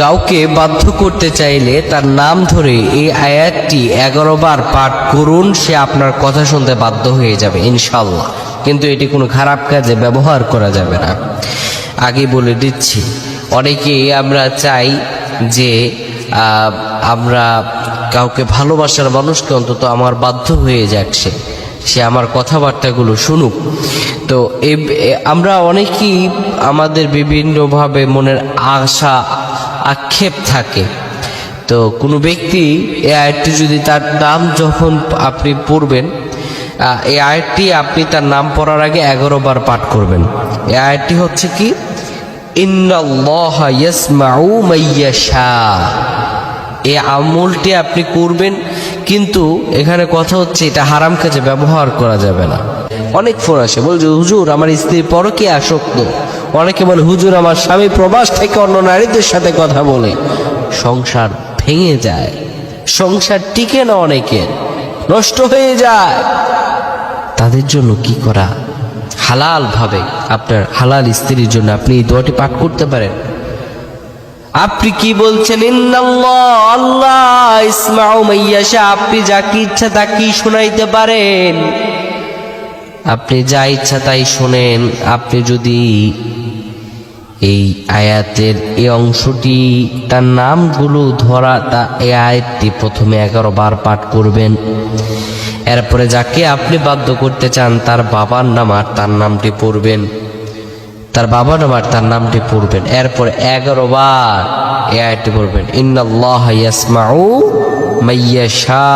কাউকে বাধ্য করতে চাইলে তার নাম ধরে এই আয়াতটি এগারো বার পাঠ করুন, সে আপনার কথা শুনতে বাধ্য হয়ে যাবে ইনশাল্লাহ কিন্তু এটি কোনো খারাপ কাজে ব্যবহার করা যাবে না। আগে বলে দিচ্ছি, অনেকেই আমরা চাই যে আমরা কাউকে ভালোবাসার মানুষকে অন্তত আমার বাধ্য হয়ে যাক সে। আমার কথাবার্তাগুলো শুনুক। তো আমরা অনেকেই আমাদের বিভিন্নভাবে মনের আশা আক্ষেপ থাকে। তো কোনো ব্যক্তি এই আয়টি যদি তার নাম যখন আপনি পড়বেন এই আয়টি আপনি তার নাম পড়ার আগে এগারো বার পাঠ করবেন। এই আয়টি হচ্ছে কি? এই আমলটি আপনি করবেন, কিন্তু এখানে কথা হচ্ছে এটা হারাম কাজে ব্যবহার করা যাবে না। অনেক ফোন আসে, বলছে, হুজুর, আমার স্ত্রী পরকে আসক্ত। অনেকে বলে, হুজুর, আমার স্বামী প্রবাস থেকে অন্য নারীদের সাথে কথা বলে। সংসার ভেঙে যায়। সংসার টিকে না অনেকের, নষ্ট হয়ে যায়। তাদের জন্য কি করা হালাল ভাবে? আপনার হালাল স্ত্রীর জন্য আপনি এই দোয়াটি পাঠ করতে পারেন। আপনি কি বলছেন আল্লাহ, ইসমাউ মাইয়াশা আপনি যাকে ইচ্ছা তাকে শোনাইতে পারেন। আপনি যা ইচ্ছা তাই শোনেন। আপনি যদি এই আয়াতের এই অংশটি, তার নামগুলো ধরা তা এই আয়াতটি প্রথমে এগারো বার পাঠ করবেন। এরপরে যাকে আপনি বাধ্য করতে চান, তার বাবার নাম আর তার নামটি পড়বেন। তার বাবার নাম আর তার নামটি পড়বেন। এরপরে এগারো বার এই আয়াতটি পড়বেন। ইন্নাল্লাহ ইয়াসমাউ মাইয়াশা।